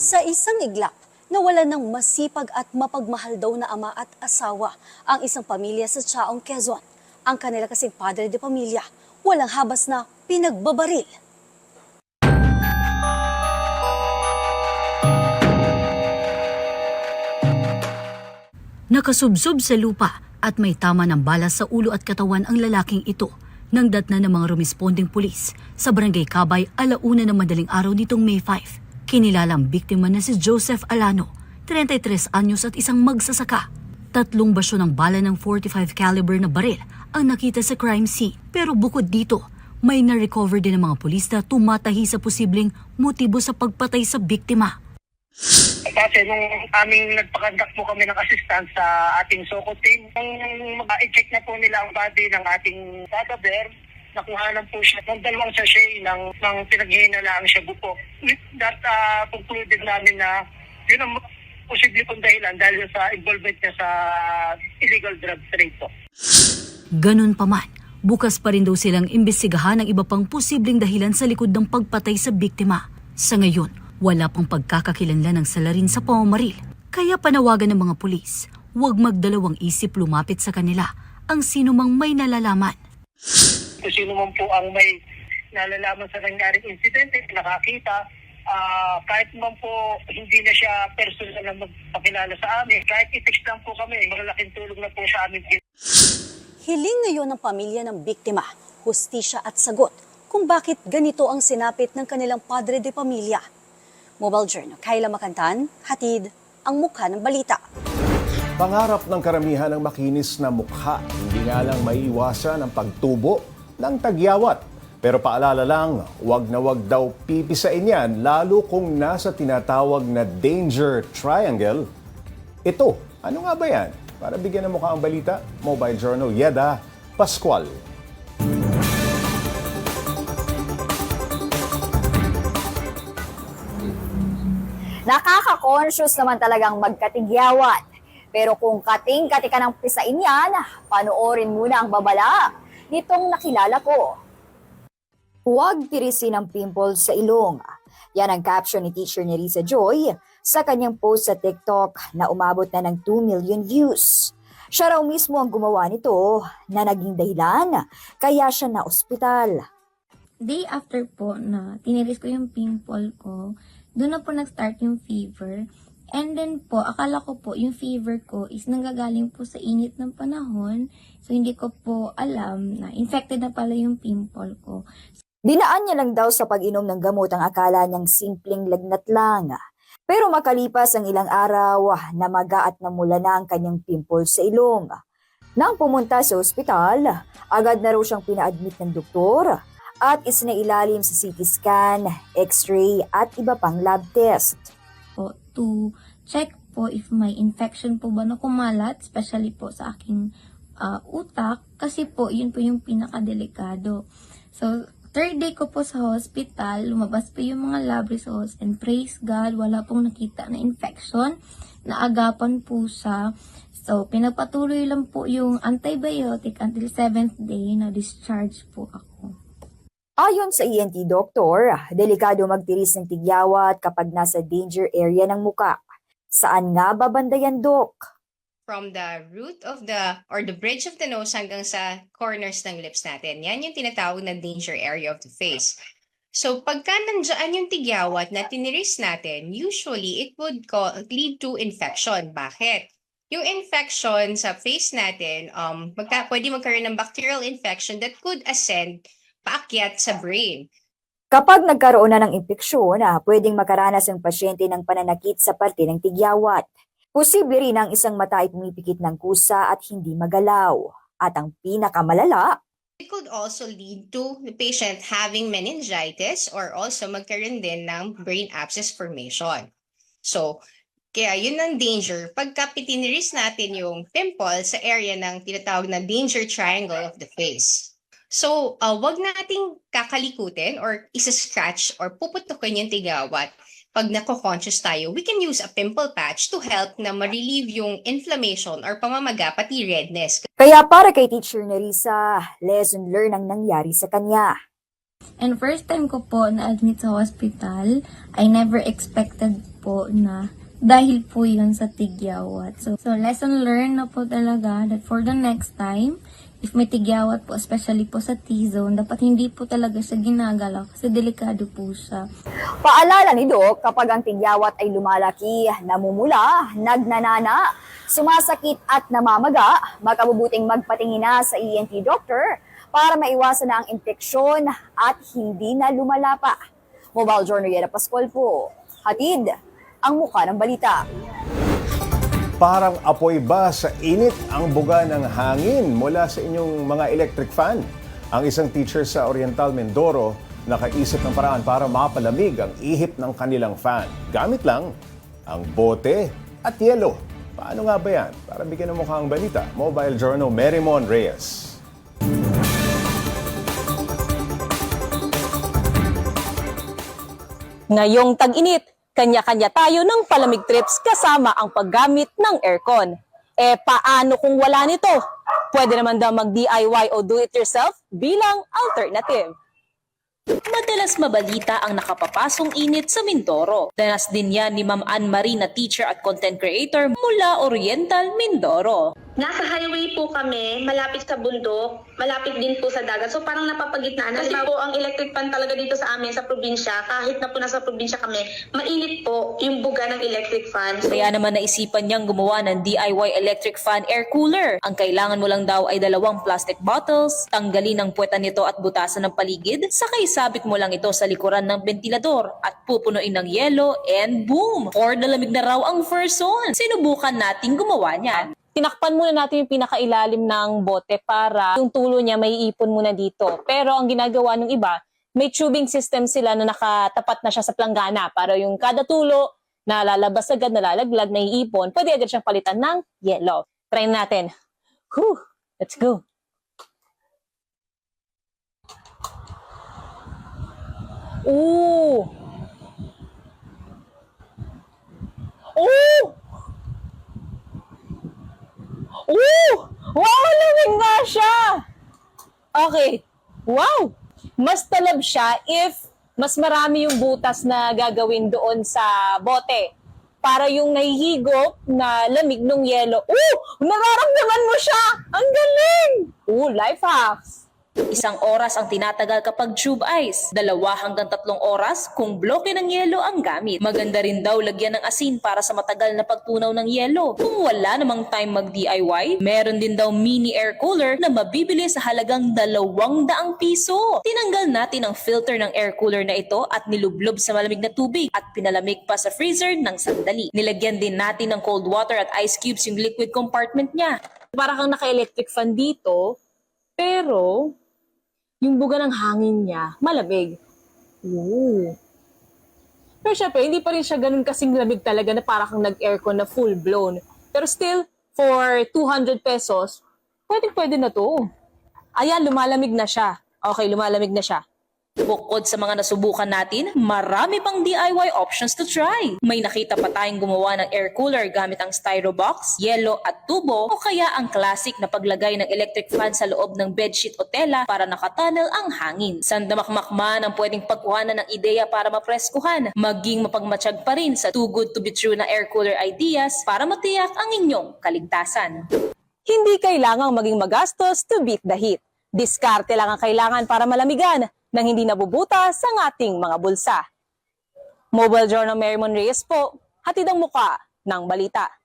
Sa isang iglap, nawala ng masipag at mapagmahal daw na ama at asawa ang isang pamilya sa Chaong, Quezon. Ang kanila kasing padre de pamilya, walang habas na pinagbabaril. Nakasubsob sa lupa at may tama ng bala sa ulo at katawan ang lalaking ito nang datna ng mga rumesponding pulis sa barangay Kabay alauna ng madaling araw nitong May 5. Kinilalang biktima na si Joseph Alano, 33 anyos at isang magsasaka. Tatlong basyo ng bala ng 45 caliber na baril ang nakita sa crime scene. Pero bukod dito, may na-recover din ng mga pulis na tumatahi sa posibleng motibo sa pagpatay sa biktima. Kasi nung aming nagpakandak po kami ng assistance sa ating SOCO team, nung ma-check na po nila ang body ng ating cadaver, nakuhanan po siya ng dalawang sachet ng, ng pinaghihinalaang shabu po. With that, uh, concluded namin na yun ang posible pong dahilan dahil sa involvement niya sa illegal drug trade po. Ganun pa man, bukas pa rin daw silang imbestigahan ang iba pang posibleng dahilan sa likod ng pagpatay sa biktima. Sa ngayon, wala pang pagkakakilanlan ng salarin sa pamamaril. Kaya panawagan ng mga pulis, huwag magdalawang isip lumapit sa kanila ang sino mang may nalalaman. Kung sino man po ang may nalalaman sa nangyaring insidente, nakakita, ah, kahit man po hindi na siya personal na magpakilala sa amin, kahit i-text lang po kami, malaking tulong na po sa amin. Hiling ngayon ng pamilya ng biktima, hustisya at sagot kung bakit ganito ang sinapit ng kanilang padre de pamilya. Mobile Journal, Kayla Makantan, hatid ang mukha ng balita. Pangarap ng karamihan ng makinis na mukha, hindi nga lang maiiwasan ang pagtubo ng tagyawat. Pero paalala lang, wag na wag daw pipisain yan, lalo kung nasa tinatawag na danger triangle. Ito, ano nga ba yan? Para bigyan ng mukha ang balita, Mobile Journal, Yeda, Pascual. Nakaka-conscious naman talagang magkatigyawat. Pero kung kating-kati ka ng pisain yan, panoorin muna ang babala nitong nakilala ko. Huwag tirisin ang pimples sa ilong. Yan ang caption ni teacher ni Risa Joy sa kanyang post sa TikTok na umabot na ng 2 million views. Siya raw mismo ang gumawa nito na naging dahilan kaya siya na ospital. day after po na tiniris ko yung pimple ko, doon na po nag-start yung fever. And then po, akala ko po, yung fever ko is nanggagaling po sa init ng panahon. So, hindi ko po alam na infected na pala yung pimple ko. Dinaan niya lang daw sa pag-inom ng gamot ang akala niyang simpleng lagnat lang. Pero makalipas ang ilang araw, namaga at namula na ang kanyang pimple sa ilong. Nang pumunta sa ospital, agad na raw siyang pina-admit ng doktor at isinailalim sa CT scan, x-ray at iba pang lab test. To check po if may infection po ba na kumalat, especially po sa aking ah, utak, kasi po yun po yung pinakadelikado. So, third day ko po sa hospital, lumabas po yung mga lab results and praise God, wala pong nakita na infection, naagapan po sa So, pinagpatuloy lang po yung antibiotic until 7th day na discharge po ako. Ayon sa ENT doctor, delikado magtiris ng tigyawat kapag nasa danger area ng muka. Saan nga babandayan, Dok? from the root of the or the bridge of the nose hanggang sa corners ng lips natin. Yan yung tinatawag na danger area of the face. So, pagka nandiyan yung tigyawat na tiniris natin, usually it would co- lead to infection. Bakit? Yung infection sa face natin, um, magka, pwede magkaroon ng bacterial infection that could ascend paakyat sa brain. Kapag nagkaroon na ng impeksyon, ah, pwedeng makaranas ang pasyente ng pananakit sa parte ng tigyawat. Posible rin ang isang mata ay pumipikit ng kusa at hindi magalaw. At ang pinakamalala, It could also lead to the patient having meningitis or also magkaroon din ng brain abscess formation. So, kaya yun ang danger. Pagka pitiniris natin yung pimple sa area ng tinatawag na danger triangle of the face. So, uh, wag nating kakalikutin or isa-scratch or puputukin yung tigawat. Pag nako-conscious tayo, we can use a pimple patch to help na ma-relieve yung inflammation or pamamaga pati redness. kaya para kay Teacher Nerissa, lesson learned ang nangyari sa kanya. And first time ko po na-admit sa hospital, I never expected po po na dahil po yun sa tigyawat. So, so lesson learned na po talaga that for the next time, if may tigyawat po, especially po sa T-zone, dapat hindi po talaga siya ginagalaw kasi delikado po siya. Paalala ni Doc, kapag ang tigyawat ay lumalaki, namumula, nagnanana, sumasakit at namamaga, makabubuting magpatingin na sa ENT doctor para maiwasan na ang infeksyon at hindi na lumala pa. Mobile Journal Yera Pascual po. Hatid ang muka ng balita. Parang apoy ba sa init ang buga ng hangin mula sa inyong mga electric fan? Ang isang teacher sa Oriental Mindoro nakaisip ng paraan para mapalamig ang ihip ng kanilang fan. Gamit lang ang bote at yelo. Paano nga ba yan? Para bigyan ng mukha ang balita. Mobile Journal Merimon Reyes. Ngayong tag-init, kanya-kanya tayo ng palamig trips kasama ang paggamit ng aircon. Eh paano kung wala nito? Pwede naman daw mag-DIY o do-it-yourself bilang alternative. Madalas mabalita ang nakapapasong init sa Mindoro. Danas din yan ni Ma'am Anne Marie na teacher at content creator mula Oriental, Mindoro. Nasa highway po kami, malapit sa bundok, malapit din po sa dagat. So parang napapagitnaan. Kasi po ang electric fan talaga dito sa amin sa probinsya, kahit na po nasa probinsya kami, mainit po yung buga ng electric fan. So, Kaya naman naisipan niyang gumawa ng DIY electric fan air cooler. Ang kailangan mo lang daw ay dalawang plastic bottles, tanggalin ang puwetan nito at butasan ng paligid, saka isabit mo lang ito sa likuran ng ventilador at pupunuin ng yelo and boom! Or nalamig na raw ang first one. Sinubukan nating gumawa niyan. Tinakpan muna natin yung pinakailalim ng bote para yung tulo niya may ipon muna dito. Pero ang ginagawa ng iba, may tubing system sila na nakatapat na siya sa planggana para yung kada tulo na lalabas agad, nalalaglag, naiipon, pwede agad siyang palitan ng yellow. Try natin. Whew, let's go. Ooh! Ooh! Wow, lamig nga siya! Okay. Wow! Mas talab siya if mas marami yung butas na gagawin doon sa bote. Para yung nahihigop na lamig ng yelo. Ooh! Nararamdaman mo siya! Ang galing! Ooh, life hacks! Isang oras ang tinatagal kapag tube ice. Dalawa hanggang tatlong oras kung bloke ng yelo ang gamit. Maganda rin daw lagyan ng asin para sa matagal na pagtunaw ng yelo. Kung wala namang time mag-DIY, meron din daw mini air cooler na mabibili sa halagang dalawang daang piso. Tinanggal natin ang filter ng air cooler na ito at nilublob sa malamig na tubig at pinalamig pa sa freezer ng sandali. Nilagyan din natin ng cold water at ice cubes yung liquid compartment niya. Para kang naka-electric fan dito, pero yung buga ng hangin niya, malamig. Ooh. Pero syempre, hindi pa rin siya ganun kasing lamig talaga na para kang nag-aircon na full blown. Pero still, for 200 pesos, pwede pwede na to. Ayan, lumalamig na siya. Okay, lumalamig na siya. Bukod sa mga nasubukan natin, marami pang DIY options to try. May nakita pa tayong gumawa ng air cooler gamit ang styro box, yelo at tubo o kaya ang classic na paglagay ng electric fan sa loob ng bedsheet o tela para nakatunnel ang hangin. Sandamakmak man ang pwedeng pagkuhanan ng ideya para mapreskuhan, maging mapagmatsyag pa rin sa too good to be true na air cooler ideas para matiyak ang inyong kaligtasan. Hindi kailangang maging magastos to beat the heat. Diskarte lang ang kailangan para malamigan nang hindi nabubutas ang ating mga bulsa. Mobile Journal Merrimon Reyes po, hatid ang muka ng balita.